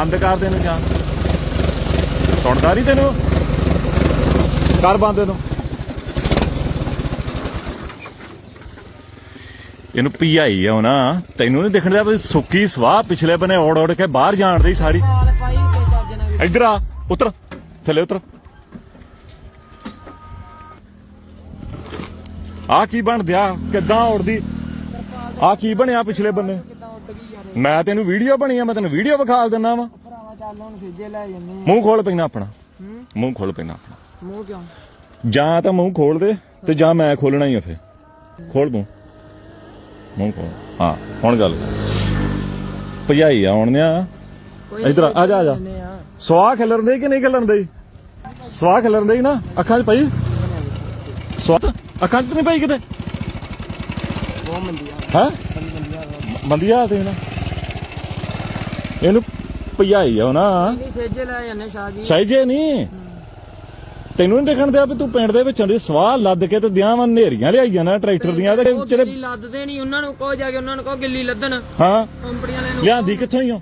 ਬੰਦ ਕਰ ਦੇ ਨੂੰ ਜਾਂ? ਸੁਣਦਾ ਨਹੀਂ ਤੈਨੂੰ? ਕਰ ਬੰਦ ਇਹਨੂੰ। ਇਹਨੂੰ ਪੀਆਈ ਆ ਨਾ ਤੈਨੂੰ ਨਹੀਂ ਦਿਖਣ ਦਿਆ ਸੁੱਕੀ ਸਵਾਹ ਪਿਛਲੇ ਬਨੇ ਓੜ ਓੜ ਕੇ ਬਾਹਰ ਜਾਣ ਦੀ ਸਾਰੀ। ਇੱਧਰ ਆ, ਉਤਰ। ਥੱਲੇ ਉਤਰ। ਆ ਕੀ ਬਣ ਦਿਆ ਕਿੱਦਾਂ ਉੜਦੀ ਆ ਕੀ ਬਣਿਆ ਪਿਛਲੇ ਬੰਨੇ? ਮੈਂ ਤੈਨੂੰ ਵੀਡੀਓ ਬਣੀ ਆ ਮੈਂ ਤੈਨੂੰ ਵੀਡੀਓ ਵਿਖਾ ਦਿੰਦਾ ਵਾ। ਭਰਾਵਾ ਚੱਲ ਹੁਣ ਸਿੱਧੇ ਲੈ ਜੰਨੇ ਮੂੰਹ ਖੋਲ ਪੈਣਾ ਆਪਣਾ। ਹੂੰ? ਮੂੰਹ ਖੋਲ ਪੈਣਾ ਆਪਣਾ। ਮੂੰਹ ਕਿਉਂ? ਜਾਂ ਤਾਂ ਮੂੰਹ ਖੋਲ ਦੇ ਤੇ ਜਾਂ ਮੈਂ ਖੋਲਣਾ ਹੀ ਆ ਫੇ ਖੋਲ ਮੂੰਹ ਮੂੰਹ ਖੋਲ। ਹਾਂ ਹੁਣ ਗੱਲ। ਭਜਾਈ ਆਉਣ ਆ ਇੱਧਰ ਆ, ਜਾ, ਆ ਜਾ। ਸਵਾਹ ਖਿਲਰਨ ਦੇ ਕਿ ਨਹੀਂ ਖਿਲਰਨ ਦੇ? ਸਵਾਹ ਖਿਲਰਨ ਦੇ ਨਾ ਅੱਖਾਂ 'ਚ ਪਈ ਸਵਾਹ ਅੱਖਾਂ 'ਚ ਨਹੀਂ ਪਈ ਕਿਤੇ। ਬਹੁਤ ਮੰਦੀ ਆ। ਹੈ? ਬੜੀ ਮੰਦੀ ਆ ਮੰਦੀਆ ਤੇ ਨਾ। ਇਹਨੂੰ ਭਜਾਈ ਆ ਨਾ। ਨਹੀਂ ਸਿੱਧੇ ਲੈ ਜੰਨੇ ਸ਼ਾਹ ਜੀ। ਸਹਿਜੇ ਨਹੀਂ ਤੈਨੂੰ ਨਹੀਂ ਦੇਖਣ ਦਿਆ ਵੀ ਤੂੰ ਪਿੰਡ ਦੇ ਵਿੱਚੋਂ ਦੀ ਸਵਾਹ ਲੱਦ ਕੇ ਤੇ ਦਿਆਂ ਵਾਂ ਨੇਰੀਆਂ ਲਿਆਈ ਜਾਣਾ ਟਰੈਕਟਰ ਦੀਆਂ ਤੇ ਉਹ ਜਿਹੜੇ ਗਿੱਲੀ ਲੱਦਦੇ ਨਹੀਂ ਉਹਨਾਂ ਨੂੰ ਕਹੋ ਜਾ ਕੇ ਉਹਨਾਂ ਨੂੰ ਕਹੋ ਗਿੱਲੀ ਲੱਦਣ। ਹਾਂ। ਕੰਪਨੀ ਵਾਲਿਆਂ ਨੂੰ ਲਿਆਂਦੀ ਕਿੱਥੋਂ ਹੀ ਆ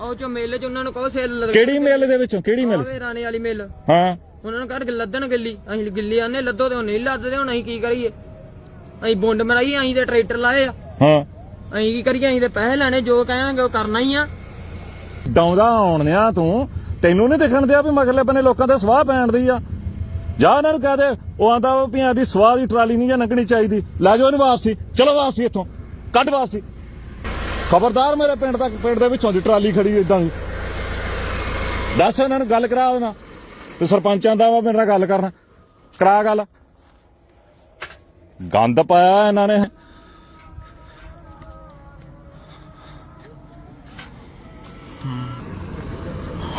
ਉਹ ਚੋ ਮੇਲੇ ਚ ਉਹਨਾਂ ਨੂੰ ਕਹੋ ਸੇਲ ਲੱਦ ਕਿਹੜੀ ਮਿਲ ਦੇ ਵਿੱਚੋਂ? ਕਿਹੜੀ ਮਿਲ? ਆਵੇ ਰਾਣੇ ਵਾਲੀ ਮੇਲ। ਹਾਂ। ਉਹਨਾਂ ਨੂੰ ਕਰ ਲੱਦਣ ਗਿੱਲੀ। ਅਸੀਂ ਗਿੱਲੀ ਆਨੇ ਲੱਦੋ ਤੇ ਉਹ ਨਹੀਂ ਲੱਦਦੇ ਹੁਣ ਅਸੀਂ ਕੀ ਕਰੀਏ? ਅਸੀਂ ਬੁੰਡ ਮਰਾਈ ਅਸੀਂ ਤੇ ਟਰੈਕਟਰ ਲਾਏ ਆ। ਹਾਂ। ਅਸੀਂ ਕੀ ਕਰੀਏ, ਅਸੀਂ ਤੇ ਪੈਸੇ ਲੈਣੇ, ਜੋ ਕਹਾਂਗੇ ਉਹ ਕਰਨਾ ਹੀ ਆ। ਡਾਉਂਦਾ ਆਉਣਿਆ ਤੂੰ, ਤੈਨੂੰ ਨਹੀਂ ਦੇਖਣ ਦਿਆ ਵੀ ਮਗਰਲੇ ਬੰਨੇ ਲੋਕਾਂ ਦੇ ਸਵਾਹ ਪੈਣ ਦੀ ਆ। ਜਾ ਇਹਨਾਂ ਨੂੰ ਕਹਿ ਦੇ, ਉਹ ਆਂਦਾ ਵੀ ਦੀ ਸਵਾਹ ਦੀ ਟਰਾਲੀ ਨਹੀਂ ਜਾਂ ਲੰਘਣੀ ਚਾਹੀਦੀ। ਲੈ ਜਾਓ ਇਹਨੂੰ ਵਾਪਸੀ, ਚਲੋ ਵਾਪਸੀ ਇੱਥੋਂ, ਕੱਢ ਵਾਪਸੀ। ਖਬਰਦਾਰ ਮੇਰੇ ਪਿੰਡ ਤੱਕ, ਪਿੰਡ ਦੇ ਵਿੱਚੋਂ ਦੀ ਟਰਾਲੀ ਖੜੀ ਇਦਾਂ ਦੀ। ਦੱਸ ਇਹਨਾਂ ਨੂੰ ਗੱਲ ਕਰਾ ਦੇਣਾ। ਤੇ ਸਰਪੰਚਾਂ ਦਾ ਵਾ ਮੇਰੇ ਨਾਲ ਗੱਲ ਕਰਨਾ। ਕਰਾ ਗੱਲ। ਗੰਦ ਪਾਇਆ ਇਹਨਾਂ ਨੇ।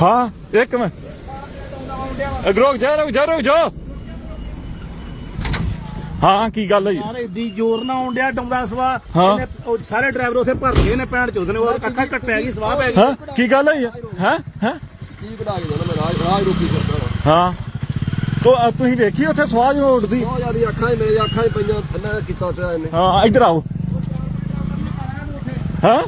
ਹਾਂ ਇੱਕ ਮਿੰਟ। ਅਗ ਰੁਕ ਜਾ ਰੁਕ ਜਾ ਰੁਕ ਜਾ ਹਾਂ ਕੀ ਗੱਲ ਹੈ ਯਾਰ ਏਡੀ ਜ਼ੋਰ ਨਾ ਆਉਣ ਡਿਆ ਡਾਉਂਦਾ ਸਵਾ। ਹਾਂ। ਇਹਨੇ ਉਹ ਸਾਰੇ ਡਰਾਈਵਰ ਉਥੇ ਭਰ ਗਏ ਨੇ ਪੈਣ ਚੋਦ ਨੇ ਉਹ ਕੱਖਾ ਕੱਟਿਆ ਗਈ ਸਵਾ ਪੈ ਗਈ। ਹਾਂ ਕੀ ਗੱਲ ਹੈ ਹੈ? ਹੈ? ਕੀ ਬਣਾ ਕੇ ਜਾਣਾ ਮੈਂ ਰਾਜ ਰਾਜ ਰੋਕੀ ਕਰਦਾ ਹਾਂ। ਤੋ ਤੁਸੀਂ ਵੇਖੀ ਉੱਥੇ ਸਵਾਜ ਉੱਡਦੀ? ਬਹੁਤ ਜ਼ਿਆਦਾ ਅੱਖਾਂ ਹੀ ਮੇਰੇ ਅੱਖਾਂ ਹੀ ਪਈਆਂ ਥੱਲੇ ਕੀਤਾ ਪਿਆ ਇਹਨੇ। ਹਾਂ ਇੱਧਰ ਆਓ। ਹਾਂ?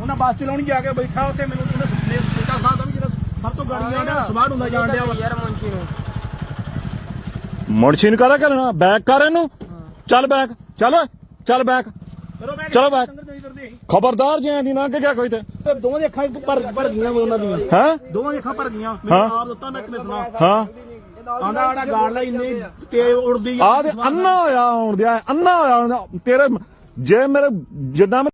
ਉਹਨਾਂ ਬੱਸ ਚਲਾਉਣੀ ਜਾ ਕੇ ਬੈਠਾ ਉੱਥੇ ਮੈਨੂੰ ਉਹਨੇ ਸੁਪਨੇ ਬੇਟਾ ਸਾਹਿਬ ਦਾ ਵੀ ਜਿਹੜਾ ਸਭ ਤੋਂ ਗਾੜੀ ਆਉਂਦਾ ਸਵਾੜ ਹੁੰਦਾ ਜਾਣ ਡਿਆ ਵਾ। ਯਾਰ ਮੁੰਸ਼ੀ ਨੂੰ। ਮੁਰਸ਼ੀ ਨੂੰ ਕਰਾ ਕਰਨਾ ਬੈਕ ਕਰ ਇਹਨੂੰ। ਚੱਲ ਬੈਕ। ਚੱਲ ਚੱਲ ਬੈਕ। ਮੈਂ ਚਲੋ ਸੀ। ਖਬਰਦਾਰ ਜੇ ਦੀ ਨਾ ਕਿ ਗਿਆ ਕੋਈ ਤੇ। ਦੋਵਾਂ ਦੀਆਂ ਅੱਖਾਂ ਹੀ ਭਰ ਭਰ ਗਈਆਂ ਉਹਨਾਂ ਦੀਆਂ। ਹੈ? ਦੋਵਾਂ ਦੀਆਂ ਅੱਖਾਂ ਭਰ ਗਈਆਂ ਮੈਨੂੰ ਆਪ ਦਿੱਤਾ ਮੈਂ ਕਿਨੇ ਸੁਣਾ ਹਾਂ। ਆਂਦਾ ਆੜਾ ਗਾੜ ਲਈ ਇੰਨੀ ਤੇ ਉੜਦੀ ਆ। ਅੰਨਾ ਹੋਇਆ ਆਉਣ ਦਿਆ ਅੰਨਾ ਹੋਇਆ। ਤੇਰੇ ਜੇ ਮੇਰੇ ਜਿੱਦਾਂ ਮੈਂ